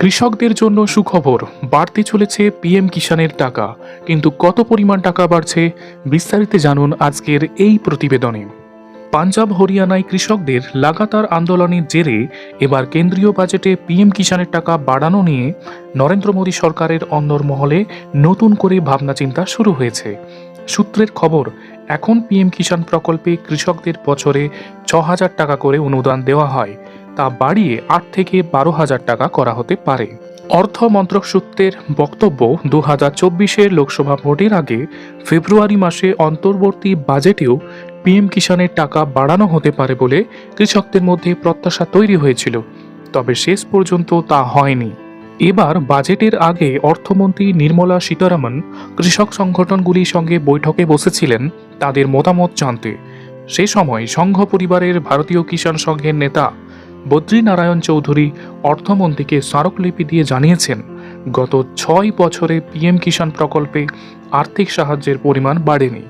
কৃষকদের জন্য সুখবর, বাড়তে চলেছে পিএম কিষানের টাকা, কিন্তু কত পরিমাণ টাকা বাড়ছে বিস্তারিত জানুন আজকের এই প্রতিবেদনে। পাঞ্জাব, হরিয়ানায় কৃষকদের লাগাতার আন্দোলনের জেরে এবার কেন্দ্রীয় বাজেটে পিএম কিষানের টাকা বাড়ানো নিয়ে নরেন্দ্র মোদী সরকারের অন্দরমহলে নতুন করে ভাবনা চিন্তা শুরু হয়েছে। সূত্রের খবর, এখন পিএম কিষাণ প্রকল্পে কৃষকদের বছরে ছ হাজার টাকা করে অনুদান দেওয়া হয়। তা বাড়িয়ে আট থেকে বারো হাজার টাকা করা হতে পারে। অর্থ মন্ত্রক সূত্রের বক্তব্য দু হাজার চব্বিশের লোকসভা ভোটের আগে ফেব্রুয়ারি মাসে অন্তর্বর্তী বাজেটেও পিএম কিষাণের টাকা বাড়ানো হতে পারে বলে কৃষকদের মধ্যে প্রত্যাশা তৈরি হয়েছিল। তবে শেষ পর্যন্ত তা হয়নি। এবার বাজেটের আগে অর্থমন্ত্রী নির্মলা সীতারামন কৃষক সংগঠনগুলির সঙ্গে বৈঠকে বসেছিলেন তাদের মতামত জানতে। সে সময় সংঘ পরিবারের ভারতীয় কিষাণ সংঘের নেতা বদ্রীনারায়ণ চৌধুরী অর্থমন্ত্রীকে স্মারকলিপি দিয়ে জানিয়েছেন, গত ছয় বছরে পিএম কিষাণ প্রকল্পে আর্থিক সাহায্যের পরিমাণ বাড়েনি।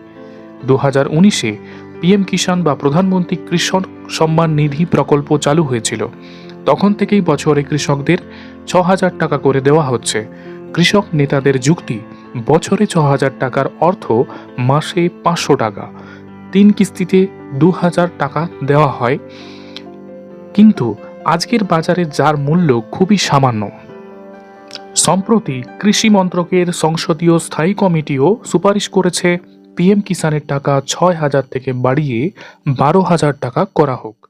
দু হাজার উনিশে পিএম কিষাণ বা প্রধানমন্ত্রী কৃষক সম্মান নিধি প্রকল্প চালু হয়েছিল। তখন থেকেই বছরে কৃষকদের ছ হাজার টাকা করে দেওয়া হচ্ছে। কৃষক নেতাদের যুক্তি, বছরে ছ হাজার টাকার অর্থ মাসে পাঁচশো টাকা। তিন কিস্তিতে দু হাজার টাকা দেওয়া হয়। কিন্তু আজকের বাজারে যার মূল্য খুবই সামান্য। সম্প্রতি কৃষি মন্ত্রকের সংসদীয় স্থায়ী কমিটিও সুপারিশ করেছে, পিএম কিষানের টাকা ছয় হাজার থেকে বাড়িয়ে বারো হাজার টাকা করা হোক।